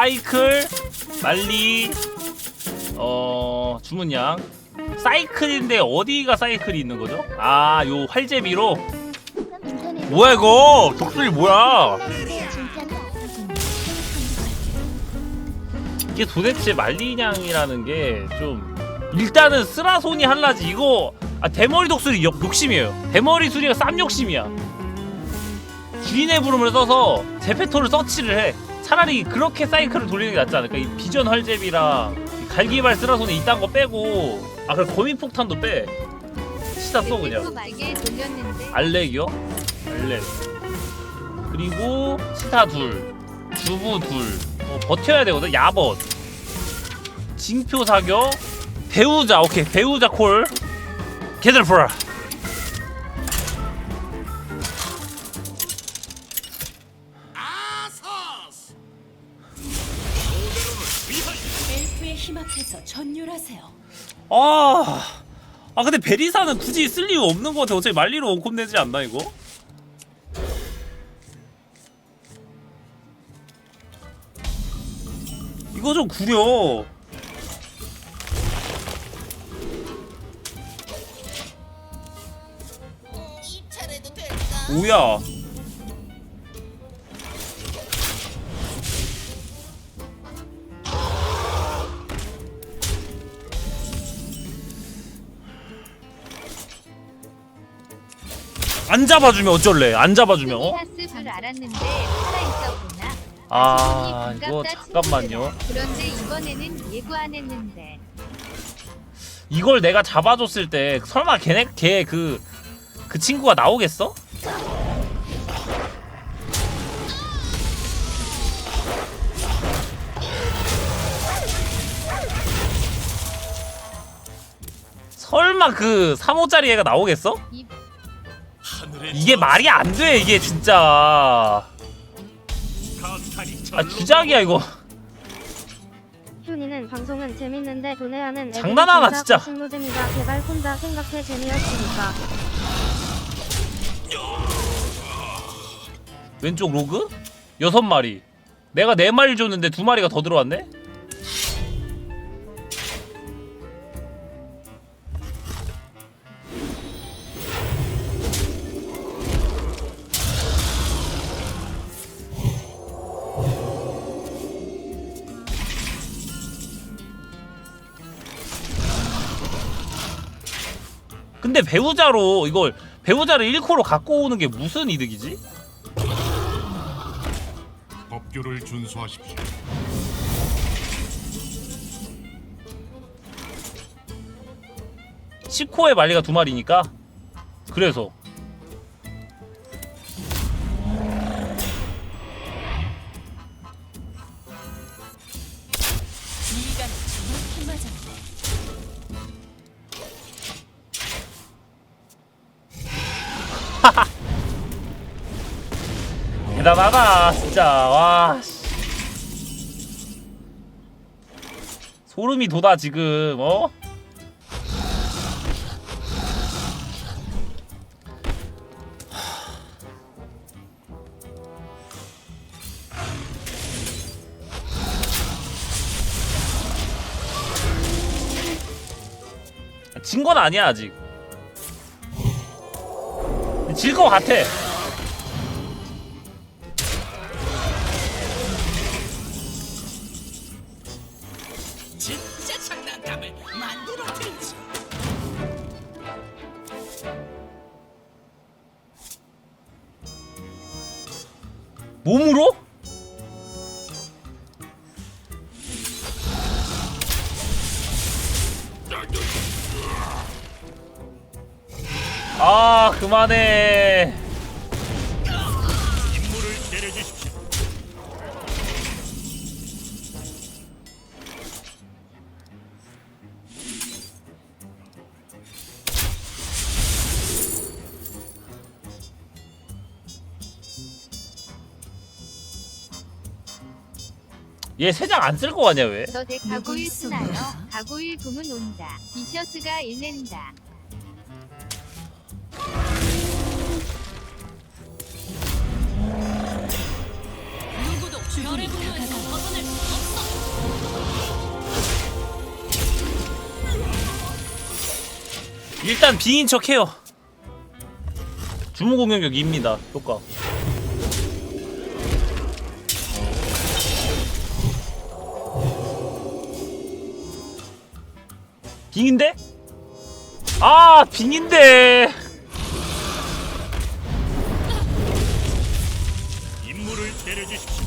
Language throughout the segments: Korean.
사이클 말리 어 주문양. 사이클인데 어디가 사이클이 있는 거죠? 아 요 활제비로? 뭐야 이거? 독수리 뭐야? 이게 도대체 말리냥이라는 게 좀 일단은 쓰라손이 한라지. 이거 아 대머리 독수리 욕, 욕심이에요. 대머리 수리가 쌈 욕심이야. 주인의 부름을 써서 제페토를 서치를 해 차라리 그렇게 사이클을 돌리는 게 낫지 않을까 이 비전 활제비랑 이 갈기발 쓰라손이 이딴 거 빼고 아 그래 거미폭탄도 빼 시다 써 그냥 알렉이요? 알렉 그리고 치타 둘 주부 둘 어, 버텨야 되거든 야벗 징표 사격 배우자 오케이 배우자 콜 걔들 보라 앞에서 전율하세요. 아, 아 근데 베리사는 굳이 쓸 이유 없는 것 같아 어차피 말리로 원콤 내지 않나 이거? 이거 좀 구려 될까? 뭐야 안 잡아주면 어쩔래 안 잡아주면 어? 알았는데 살아 있었구나 아 이거 잠깐만요. 그런데 이번에는 예고 안 했는데 이걸 내가 잡아줬을 때 설마 걔네 걔그그 친구가 나오겠어? 설마 그 3호짜리 애가 나오겠어? 이 이게 말이 안 돼 이게 진짜 아 주작이야 이거 휴니는 방송은 재밌는데 도내하는 애들이 장난하나, 진짜. 신노잼이다 제발 혼자 생각해 재미없으니까 왼쪽 로그? 여섯 마리 내가 네 마리 줬는데 두 마리가 더 들어왔네? 근데 배우자로 이걸 배우자를 1코로 갖고 오는 게 무슨 이득이지? 법규를 준수하십시오. 시코의 말리가 두 마리니까 그래서 대단하다 진짜 와 씨. 소름이 돋아 지금 어? 진 건 아니야 아직 질 것 같아 아 그만해 임무를 내려주십시오. 얘 세 장 안 쓸거 같냐 왜? 저대 가구일? 쓰나요? 가구일 붐은 온다 비셔스가 일낸다 일단 빙인 척 해요. 주문 공격력 2입니다. 효과. 빙인데? 아, 빙인데. 임무를 내려주십시오.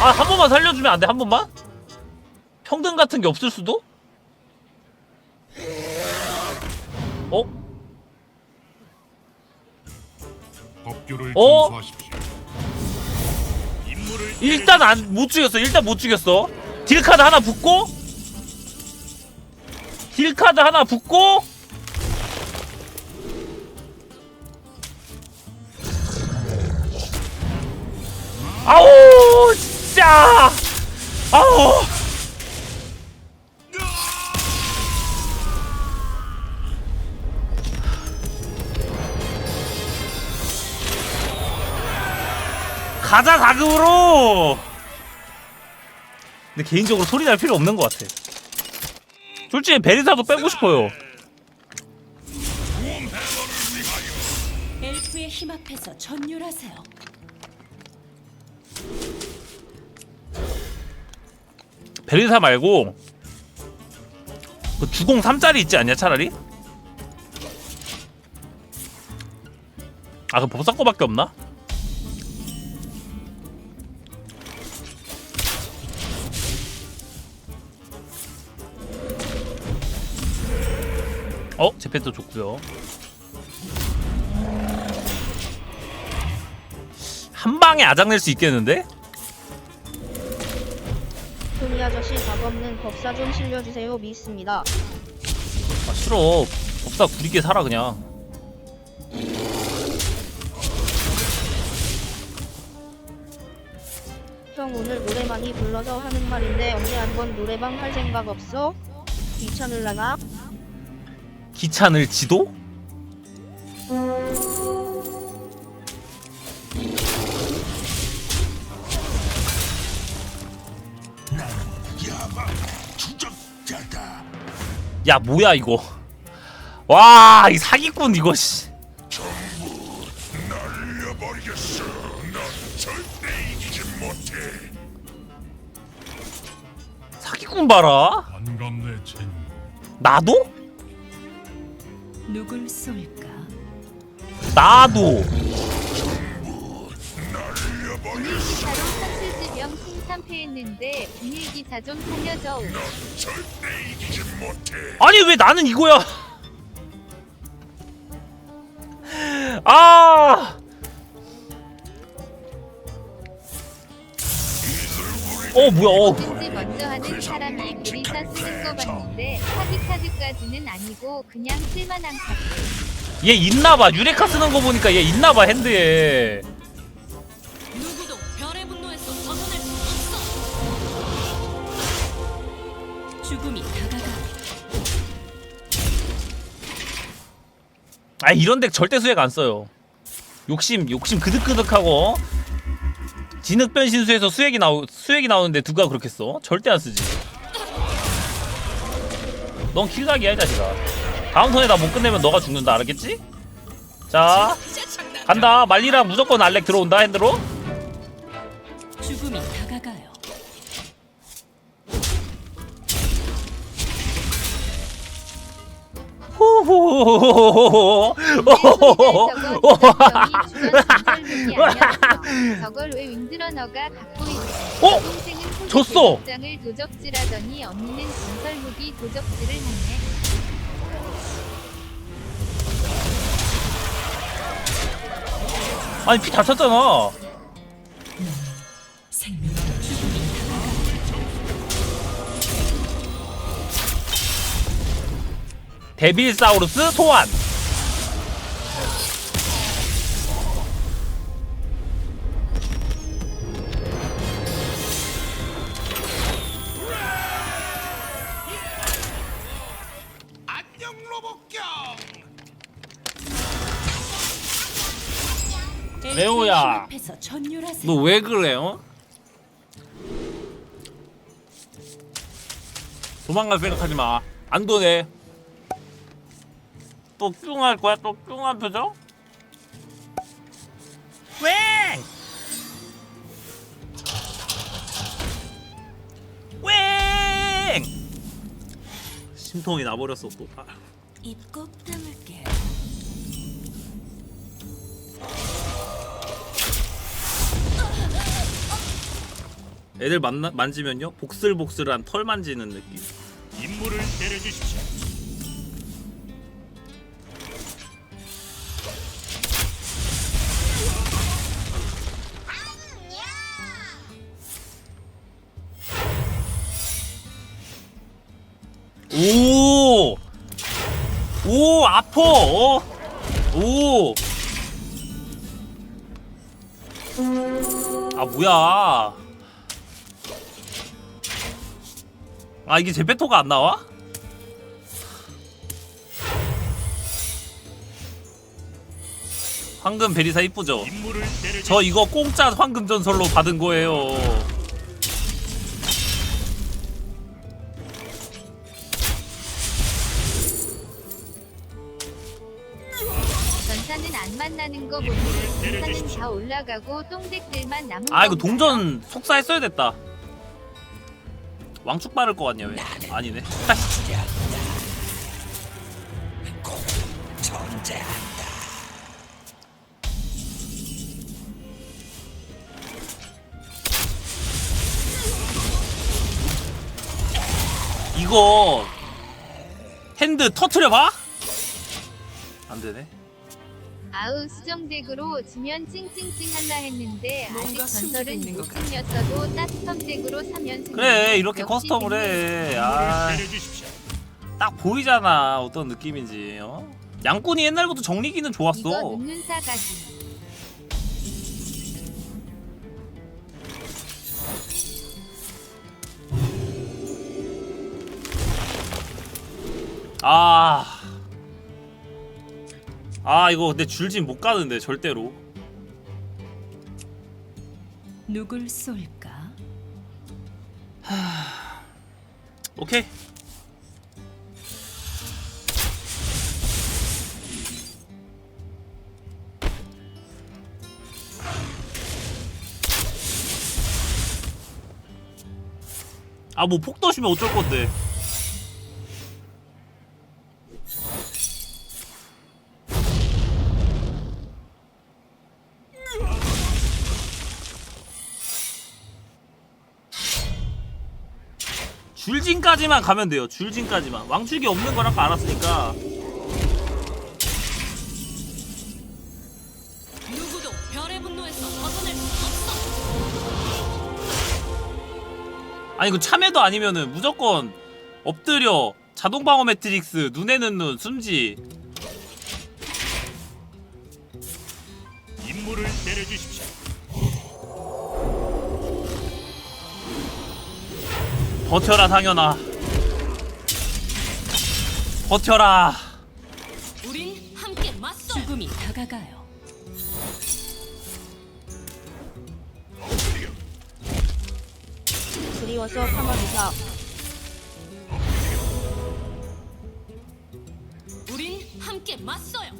아, 한 번만 살려주면 안 돼? 한 번만? 평등 같은 게 없을 수도? 어? 법규를 어? 준수하십시오. 임무를 일단 안 못 죽였어. 일단 못 죽였어. 딜 카드 하나 붙고 딜 카드 하나 붙고 아우 진짜. 아우. 가자 자금으로. 근데 개인적으로 소리 날 필요 없는 것 같아. 솔직히 베리사도 빼고 싶어요. 엘프의 힘 앞에서 전율하세요. 베리사 말고 그 주공 3짜리 있지 않냐 차라리? 아그 법사거밖에 없나? 어? 제패도 좋고요 한 방에 아작낼 수 있겠는데? 토니 아저씨 답 없는 법사 좀 실려주세요 믿습니다. 아 싫어 법사 구리게 살아 그냥 형 오늘 노래 많이 불러서 하는 말인데 언제 한번 노래방 할 생각 없어? 귀찮을라나? 귀찮을 지도? 야 뭐야 이거 와 이 사기꾼 이거 씨 날려버리겠어. 넌 절대 이기지 못해. 사기꾼 봐라 반갑네 친구. 나도? 누굴 쏠까? 나도 참패했는데 분위기사 좀 살려줘. 절대 이기지 못해. 아니 왜 나는 이거야 아 어, 뭐야, 어. 뭐든지 먼저 하는 사람이 우리 사 쓰는 거 봤는데 사기 카드까지는 아니고 그냥 쓸만한 카드. 얘 있나봐 유레카 쓰는 거 보니까 얘 있나봐 핸드에 죽음이 다가가. 아 이런 덱 절대 수액 안 써요 욕심 욕심 그득그득하고 진흙 변신수에서 수액이 나오 수액이 나오는데 누가 그렇게 써? 절대 안 쓰지. 넌 킬각이야 이 자식아. 다음 턴에 나 못 끝내면 너가 죽는다 알았겠지? 자 간다 말리랑 무조건 알렉 들어온다 핸드로. 죽음이 다 가가요. 호호호호호호호. 저걸 왜 윈드러 너가 갖고 있어? 어? 동생은 졌어. 장을 도적질하더니 언니는 전설무기 도적질을 하네. 아니 피 다 찼잖아. 데빌사우루스 소환. 안녕 로봇경. 레오야. 너 왜 그래 어? 도망갈 생각하지 마. 안 도네. 또 뚱할 거야? 또 뚱한 표정? 왜? 왜? 심통이 나버렸어 또. 아. 입꼭 다물게. 애들 만나, 만지면요 복슬복슬한 털 만지는 느낌. 임무를 내려주십시오. 오! 오, 아퍼! 어? 오! 아, 뭐야. 아, 이게 제페토가 안 나와? 황금 베리사 이쁘죠? 저 이거 공짜 황금 전설로 받은 거예요. 전사는 안 만나는 거 보면 전사는 다 올라가고 똥댓글만 남은 아 이거 건가요? 동전 속사했어야 됐다. 왕축 바를 거 같냐 왜? 아니네. 이거 핸드 터트려 봐? 안 되네. 아우 수정덱으로 지면 찡찡찡 할라 했는데 아직 뭔가 전설은 숨기고 있는 것 욕심이었어도 따스텀 덱으로 3연승 그래 이렇게 커스텀을 해. 아. 내려주십시오. 딱 보이잖아 어떤 느낌인지 어? 양꾼이 옛날부터 정리기는 이거 좋았어 눕는 사가지 아... 아 이거 근데 줄진 못 가는데 절대로. 누굴 쏠까? 오케이. 아 뭐 폭 떠시면 어쩔 건데 줄진까지만 가면 돼요. 줄진까지만. 왕축이 없는 거랑 알았으니까. 누구도 별의 분노에서 벗어날 수 없어. 아니 그 참외도 아니면은 무조건 엎드려 자동 방어 매트릭스 눈에는 눈 숨지 임무를 내려주십시오. 버텨라 상현아 버텨라 우린 함께 맞서. 죽음이 다가가요. 그리워서 파마리사 우린 함께 맞서요.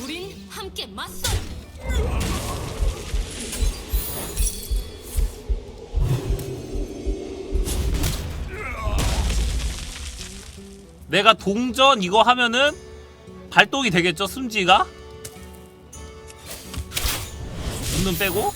우린 함께 맞서요. 내가 동전 이거 하면은 발동이 되겠죠 숨지가? 눈은 빼고.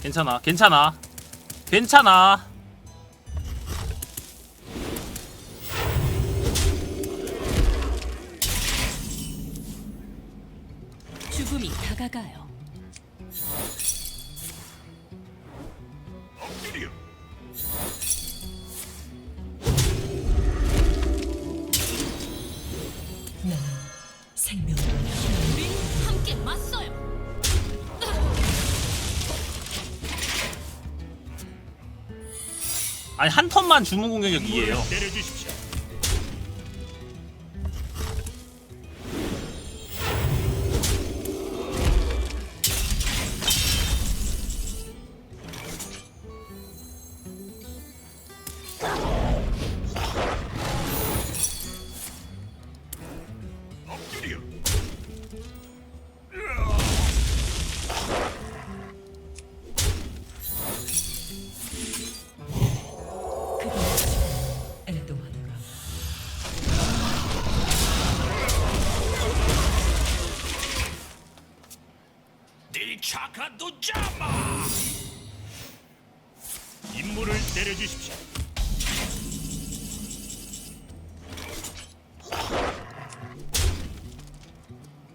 괜찮아 괜찮아. 괜찮아 죽음이 다가가요. 아니 한 턴만 주문 공격력 이에요. 내려주십시오. 착한 도자마 임무를 내려주십시오.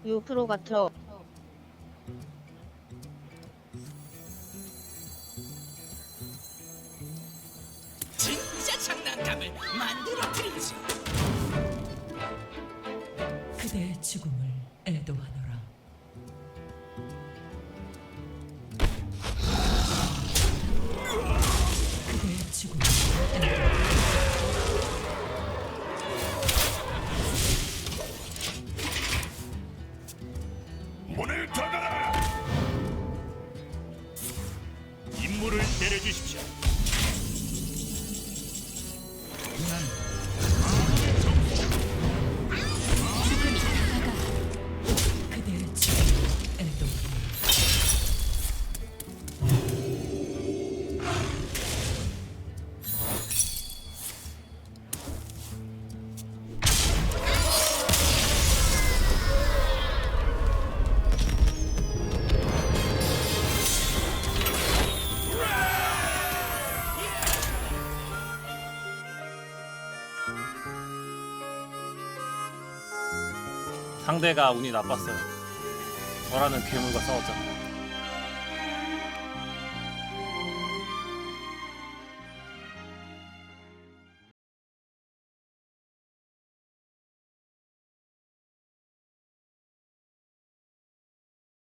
요프로바터 상대가 운이 나빴어요. 저라는 괴물과 싸웠잖아요.